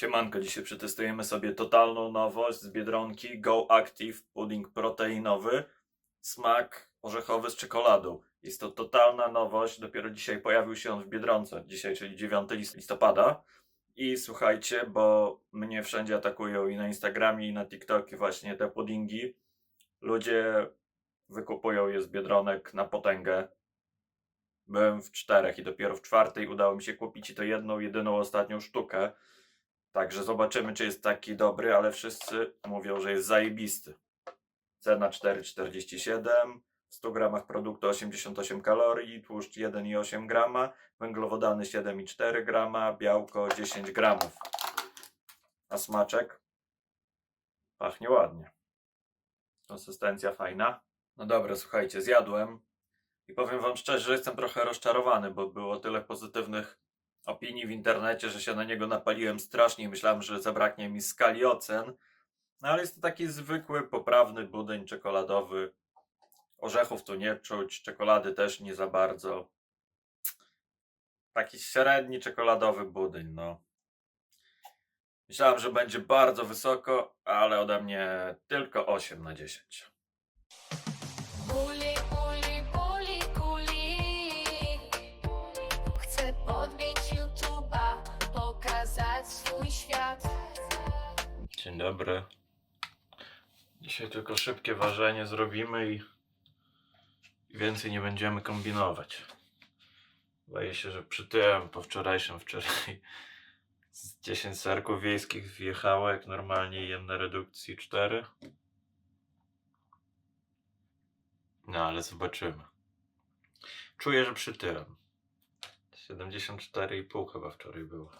Siemanko, dzisiaj przetestujemy sobie totalną nowość z Biedronki Go Active Pudding proteinowy. Smak orzechowy z czekoladą. Jest to totalna nowość, dopiero dzisiaj pojawił się on w Biedronce. Dzisiaj, czyli 9 list- listopada. I słuchajcie, bo mnie wszędzie atakują i na Instagramie, i na TikTokie właśnie te puddingi. Ludzie wykupują je z Biedronek na potęgę. Byłem w czterech i dopiero w czwartej udało mi się kupić i to jedną, jedyną ostatnią sztukę. Także zobaczymy, czy jest taki dobry, ale wszyscy mówią, że jest zajebisty. Cena 4,47, w 100 gramach produktu 88 kalorii, tłuszcz 1,8 grama, węglowodany 7,4 grama, białko 10 gramów. A smaczek? Pachnie ładnie. Konsystencja fajna. No dobra, słuchajcie, zjadłem i powiem wam szczerze, że jestem trochę rozczarowany, bo było tyle pozytywnych opinii w internecie, że się na niego napaliłem strasznie i myślałem, że zabraknie mi skali ocen. No ale jest to taki zwykły, poprawny budyń czekoladowy. Orzechów tu nie czuć, czekolady też nie za bardzo. Taki średni czekoladowy budyń, no. Myślałem, że będzie bardzo wysoko, ale ode mnie tylko 8 na 10. Dzień dobry. Dzisiaj tylko szybkie ważenie zrobimy i więcej nie będziemy kombinować. Boję się, że przytyłem po wczorajszym wczoraj z 10 serków wiejskich wjechało, jak normalnie jem na redukcji 4. No ale zobaczymy. Czuję, że przytyłem. 74,5 chyba wczoraj było.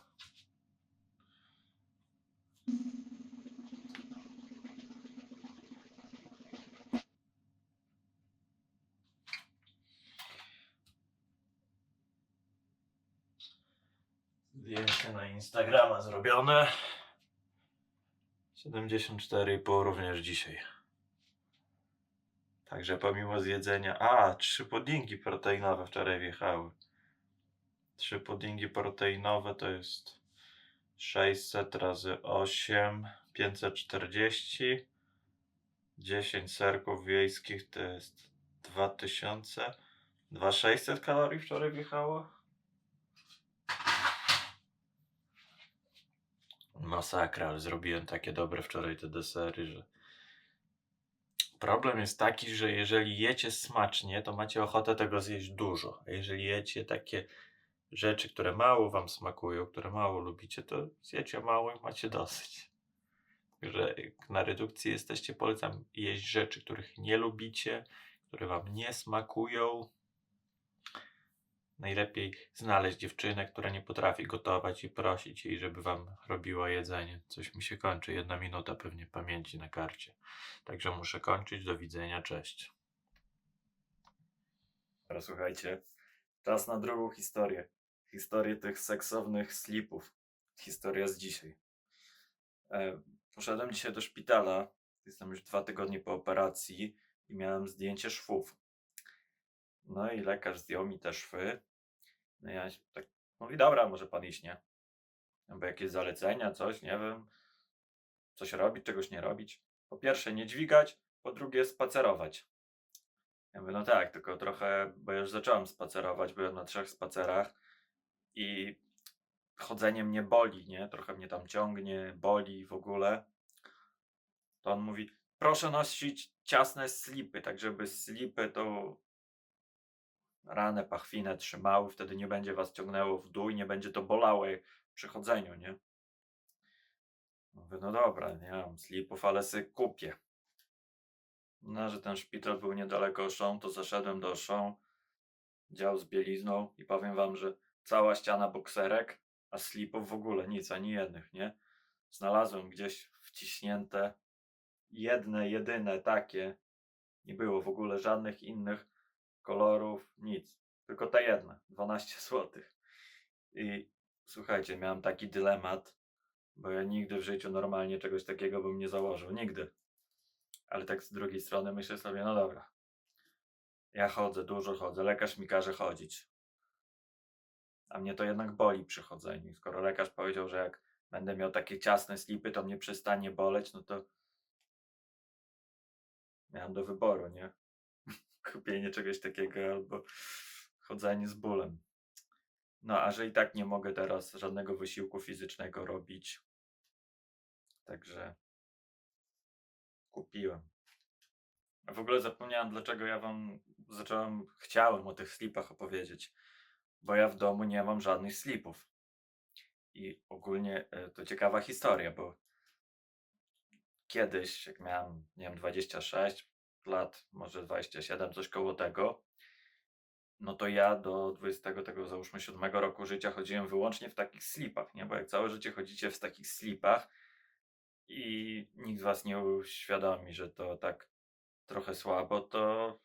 Zdjęcie na Instagrama zrobione. 74,5 również dzisiaj. Także pomimo zjedzenia. A, trzy puddingi proteinowe wczoraj wjechały. Trzy puddingi proteinowe to jest 600 razy 8, 540. 10 serków wiejskich to jest 2000. 2600 kalorii wczoraj wjechało. Masakra, ale zrobiłem takie dobre wczoraj te desery, że problem jest taki, że jeżeli jecie smacznie, to macie ochotę tego zjeść dużo. A jeżeli jecie takie rzeczy, które mało wam smakują, które mało lubicie, to zjecie mało i macie dosyć. Także na redukcji jesteście, polecam jeść rzeczy, których nie lubicie, które wam nie smakują. Najlepiej znaleźć dziewczynę, która nie potrafi gotować i prosić jej, żeby wam robiła jedzenie. Coś mi się kończy, jedna minuta pewnie pamięci na karcie. Także muszę kończyć. Do widzenia, cześć. Teraz słuchajcie, czas na drugą historię. Historię tych seksownych slipów. Historia z dzisiaj. E, poszedłem dzisiaj do szpitala. Jestem już dwa tygodnie po operacji i miałem zdjęcie szwów. No i lekarz zdjął mi te szwy. No ja tak mówi, dobra, może pan iść, nie? Albo jakieś zalecenia, coś, nie wiem. Coś robić, czegoś nie robić. Po pierwsze nie dźwigać, po drugie spacerować. Ja mówię, no tak, tylko trochę, bo ja już zacząłem spacerować, byłem na trzech spacerach i chodzenie mnie boli, nie? Trochę mnie tam ciągnie, boli w ogóle. To on mówi, proszę nosić ciasne slipy, tak żeby slipy to ranę pachwinę trzymały, wtedy nie będzie was ciągnęło w dół i nie będzie to bolało jak przy chodzeniu, nie? Mówię, no dobra, nie mam slipów, ale sobie kupię. No, że ten szpital był niedaleko Auchan, to zaszedłem do Auchan, dział z bielizną i powiem wam, że cała ściana bokserek, a slipów w ogóle nic, ani jednych, nie? Znalazłem gdzieś wciśnięte jedne, jedyne takie. Nie było w ogóle żadnych innych kolorów, nic. Tylko te jedne, 12 zł. I słuchajcie, miałem taki dylemat, bo ja nigdy w życiu normalnie czegoś takiego bym nie założył. Nigdy. Ale tak z drugiej strony myślę sobie, no dobra. Ja chodzę, dużo chodzę, lekarz mi każe chodzić. A mnie to jednak boli przy chodzeniu. Skoro lekarz powiedział, że jak będę miał takie ciasne slipy, to mnie przestanie boleć, no to miałem do wyboru, nie? Kupienie czegoś takiego albo chodzenie z bólem. No, a że i tak nie mogę teraz żadnego wysiłku fizycznego robić, także kupiłem. A w ogóle zapomniałem, dlaczego ja wam zacząłem, chciałem o tych slipach opowiedzieć, bo ja w domu nie mam żadnych slipów. I ogólnie e, to ciekawa historia, bo kiedyś, jak miałem, nie wiem, 26 lat, może 27, coś koło tego, no to ja do 20, tego załóżmy 7 roku życia chodziłem wyłącznie w takich slipach, nie? Bo jak całe życie chodzicie w takich slipach i nikt z was nie uświadomi, że to tak trochę słabo, to,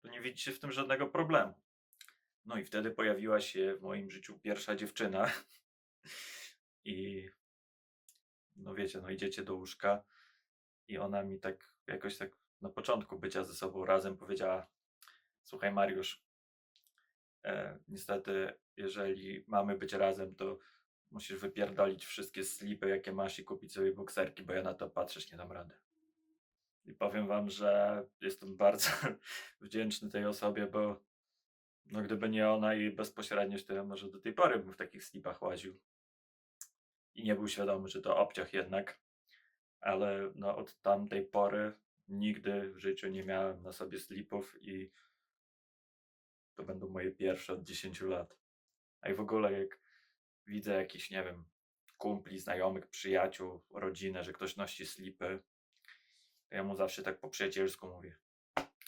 to nie widzicie w tym żadnego problemu. No i wtedy pojawiła się w moim życiu pierwsza dziewczyna i no wiecie, no idziecie do łóżka i ona mi tak jakoś tak na początku bycia ze sobą razem powiedziała słuchaj Mariusz, e, niestety jeżeli mamy być razem, to musisz wypierdolić wszystkie slipy, jakie masz i kupić sobie bokserki, bo ja na to patrzeć nie dam rady. I powiem wam, że jestem bardzo wdzięczny tej osobie, bo no gdyby nie ona i bezpośredniość, to ja może do tej pory bym w takich slipach łaził. I nie był świadomy, że to obciach jednak. Ale no od tamtej pory nigdy w życiu nie miałem na sobie slipów i to będą moje pierwsze od 10 lat. A i w ogóle jak widzę jakiś, nie wiem, kumpli, znajomych, przyjaciół, rodzinę, że ktoś nosi slipy, to ja mu zawsze tak po przyjacielsku mówię.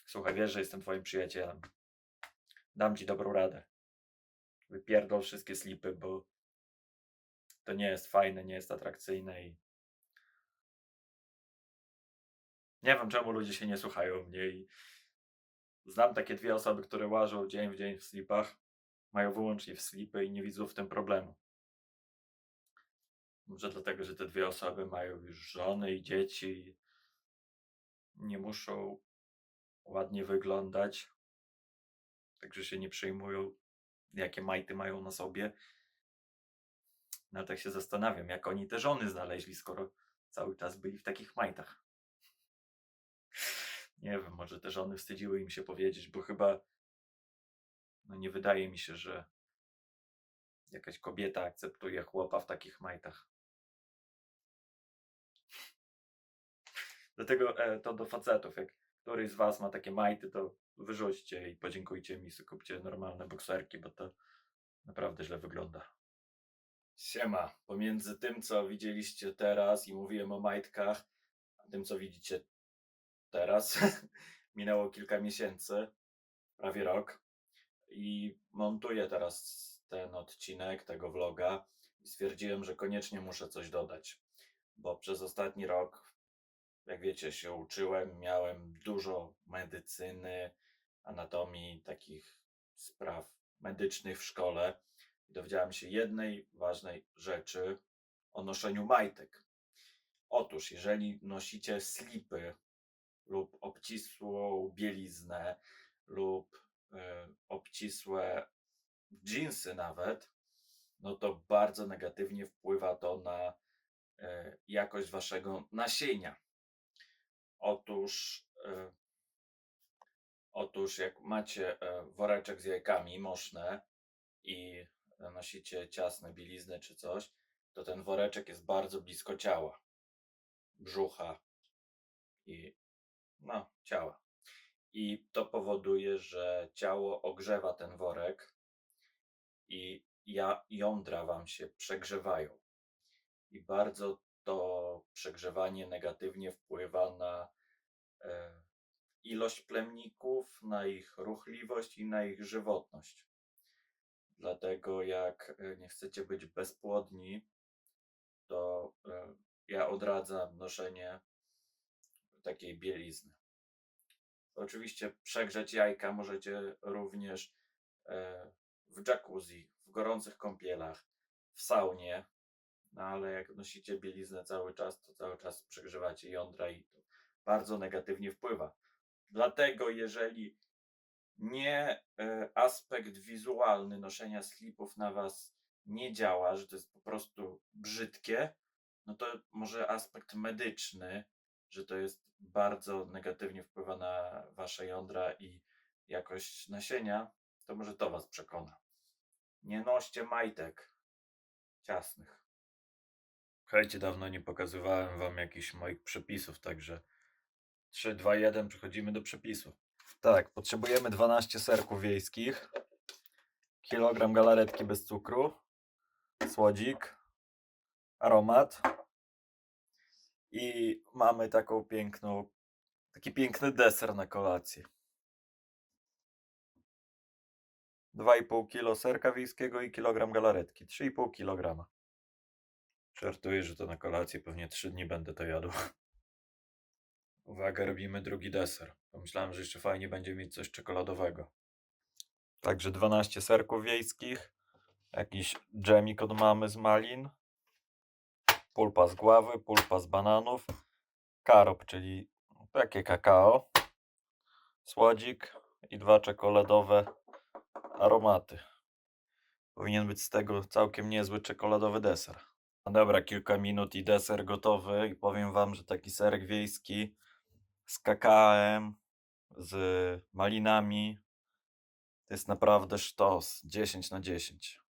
Słuchaj, wiesz, że jestem twoim przyjacielem. Dam ci dobrą radę. Wypierdol wszystkie slipy, bo to nie jest fajne, nie jest atrakcyjne i nie wiem, czemu ludzie się nie słuchają mnie i znam takie dwie osoby, które łażą dzień w dzień w slipach, mają wyłącznie w slipy i nie widzą w tym problemu. Może dlatego, że te dwie osoby mają już żony i dzieci, nie muszą ładnie wyglądać, także się nie przejmują, jakie majty mają na sobie. No tak się zastanawiam, jak oni te żony znaleźli, skoro cały czas byli w takich majtach. Nie wiem, może te żony wstydziły im się powiedzieć, bo chyba no nie wydaje mi się, że jakaś kobieta akceptuje chłopa w takich majtach. Dlatego e, to do facetów, jak któryś z was ma takie majty, to wyrzućcie i podziękujcie mi, kupcie normalne bokserki, bo to naprawdę źle wygląda. Siema, pomiędzy tym, co widzieliście teraz i mówiłem o majtkach, a tym, co widzicie teraz, minęło kilka miesięcy, prawie rok. I montuję teraz ten odcinek tego vloga i stwierdziłem, że koniecznie muszę coś dodać, bo przez ostatni rok, jak wiecie, się uczyłem, miałem dużo medycyny, anatomii, takich spraw medycznych w szkole. I dowiedziałem się jednej ważnej rzeczy o noszeniu majtek. Otóż, jeżeli nosicie slipy obcisłą bieliznę lub e, obcisłe dżinsy nawet, no to bardzo negatywnie wpływa to na e, jakość waszego nasienia. Otóż, e, otóż jak macie woreczek z jajkami moszne i nosicie ciasne bielizny czy coś, to ten woreczek jest bardzo blisko ciała, brzucha i no, ciała. I to powoduje, że ciało ogrzewa ten worek i jądra wam się przegrzewają. I bardzo to przegrzewanie negatywnie wpływa na e, ilość plemników, na ich ruchliwość i na ich żywotność. Dlatego jak e, nie chcecie być bezpłodni, to e, ja odradzam noszenie takiej bielizny. Oczywiście przegrzeć jajka możecie również e, w jacuzzi, w gorących kąpielach, w saunie, no ale jak nosicie bieliznę cały czas, to cały czas przegrzewacie jądra i to bardzo negatywnie wpływa. Dlatego jeżeli nie e, aspekt wizualny noszenia slipów na Was nie działa, że to jest po prostu brzydkie, no to może aspekt medyczny, że to jest bardzo negatywnie wpływa na wasze jądra i jakość nasienia, to może to was przekona. Nie noście majtek ciasnych. Słuchajcie, dawno nie pokazywałem wam jakichś moich przepisów, także 3, 2, 1, przechodzimy do przepisu. Tak, potrzebujemy 12 serków wiejskich, kilogram galaretki bez cukru, słodzik, aromat i mamy taką piękną, taki piękny deser na kolację. 2,5 kg serka wiejskiego i kilogram galaretki, 3,5 kg. Żartuję, że to na kolację pewnie 3 dni będę to jadł. Uwaga, robimy drugi deser. Pomyślałem, że jeszcze fajnie będzie mieć coś czekoladowego. Także 12 serków wiejskich, jakiś dżemik od mamy z malin, pulpa z gławy, pulpa z bananów, karop, czyli takie kakao, słodzik i dwa czekoladowe aromaty. Powinien być z tego całkiem niezły czekoladowy deser. No dobra, kilka minut i deser gotowy i powiem wam, że taki serek wiejski z kakałem, z malinami to jest naprawdę sztos 10 na 10.